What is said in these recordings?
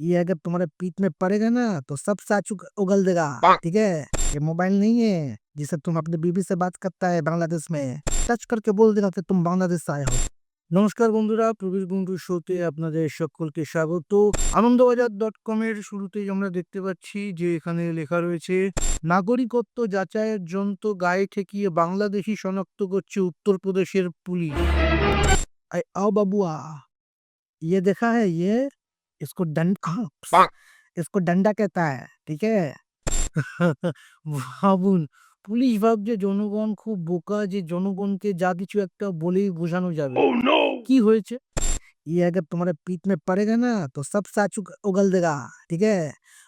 ये अगर तुम्हारे पीठ में पड़ेगा ना तो सब साच उग- उगल देगा ठीक है ये मोबाइल नहीं है जिसे तुम अपने बीबी से बात करता है बांग्लादेश में टच करके बोल देगा कि तुम बांग्लादेश से आए हो নমস্কার বন্ধুরা প্রবীর বন্ধু শোতে আপনাদের সকলকে স্বাগত আনন্দবাজার ডট কমের শুরুতেই আমরা দেখতে পাচ্ছি যে এখানে লেখা রয়েছে নাগরিকত্ব যাচাইয়ের যন্ত্র গায়ে ঠেকিয়ে বাংলাদেশি শনাক্ত করছে উত্তরপ্রদেশের পুলিশ আই आओ বাবুয়া ये देखा है ये इसको डंडा इसको डंडा कहता है ठीक है ভাবুন পুলিশ ভাবছে জনগণ খুব বোকা যে জনগণকে যা কিছু একটা বলেই বোঝানো যাবে কি হয়েছে ये अगर तुम्हारे पीठ में पड़ेगा ना तो सब साच उग- उगल देगा ठीक है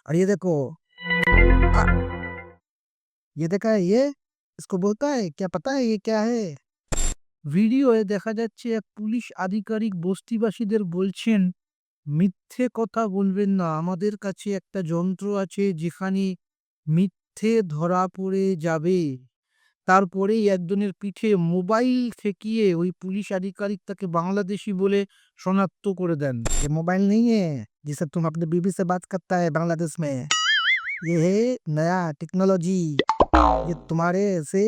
और ये देखो आ, ये देखा है ये इसको बोलता है क्या पता है ये क्या है ভিডিওয়ে দেখা যাচ্ছে এক পুলিশ আধিকারিক বস্তিবাসীদের বলছেন মিথ্যে কথা বলবেন না আমাদের কাছে একটা যন্ত্র আছে যেখানে মিথ্যে ধরা পড়ে যাবে তারপরেই একজনের পিঠে মোবাইল ঠেকিয়ে ওই পুলিশ আধিকারিক তাকে বাংলাদেশি বলে শনাক্ত করে দেন ये मोबाइल नहीं है जिसे तुम अपने बीबी से बात करता है बांग्लादेश में ये है नया टेक्नोलॉजी ये तुम्हारे से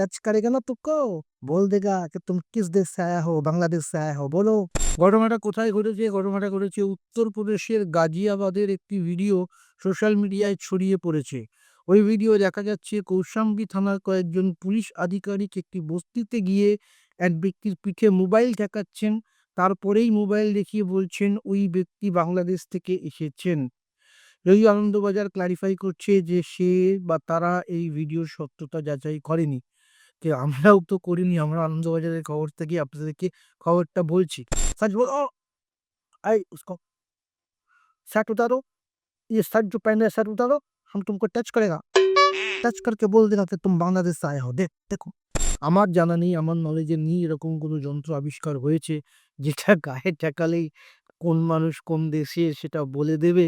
टच करेगा ना तुमको बोल देगा कि तुम किस देश से आया हो बांग्लादेश से आया हो बोलो ঘটনাটা কোথায় ঘটেছে ঘটনাটা ঘটেছে উত্তরপ্রদেশের গাজিয়াবাদের একটি ভিডিও সোশ্যাল মিডিয়ায় ছড়িয়ে পড়েছে ওই ভিডিও দেখা যাচ্ছে কৌশাম্বী থানার কয়েকজন পুলিশ আধিকারিক একটি বস্তিতে গিয়ে এক ব্যক্তির পিঠে মোবাইল ঠেকাচ্ছেন তারপরেই মোবাইল দেখিয়ে বলছেন ওই ব্যক্তি বাংলাদেশ থেকে এসেছেন যদিও আনন্দবাজার ক্লারিফাই করছে যে সে বা তারা এই ভিডিওর সত্যতা যাচাই করেনি যে আমরাও তো করিনি আমরা আনন্দবাজারের খবর থেকে আপনাদেরকে খবরটা বলছি सच बोलो आई उसको शर्ट उतारो ये शर्ट जो पहने है शर्ट उतारो हम तुमको टच करेगा टच करके बोल देगा कि तुम बांग्लादेश से आए हो देख देखो আমার জানা নেই আমার নলেজে নেই এরকম কোনো যন্ত্র আবিষ্কার হয়েছে যেটা গায়ে ঠেকালেই কোন মানুষ কোন দেশে সেটা বলে দেবে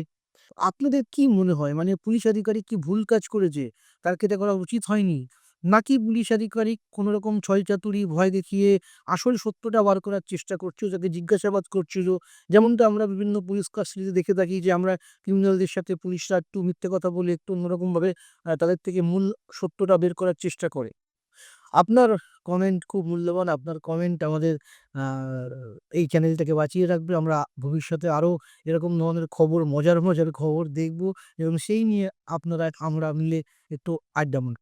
আপনাদের কি মনে হয় মানে পুলিশ আধিকারিক কি ভুল কাজ করেছে তার কি এটা করা উচিত হয়নি নাকি পুলিশ আধিকারিক কোনো রকম ছলচাতুরি ভয় দেখিয়ে আসল সত্যটা বার করার চেষ্টা করছিল যাকে জিজ্ঞাসাবাদ করছিল যেমনটা আমরা বিভিন্ন পুলিশ কাস্টডিতে দেখে থাকি যে আমরা ক্রিমিনালদের সাথে পুলিশরা একটু মিথ্যে কথা বলে, একটু অন্যরকমভাবে তাদের থেকে মূল সত্যটা বের করার চেষ্টা করে। আপনার কমেন্ট খুব মূল্যবান। আপনার কমেন্ট আমাদের এই চ্যানেলটাকে বাঁচিয়ে রাখবে। আমরা ভবিষ্যতে আরও এরকম ধরনের খবর, মজার মজার খবর দেখব এবং সেই নিয়ে আপনারা, আমরা মিলে একটু আড্ডা মারব।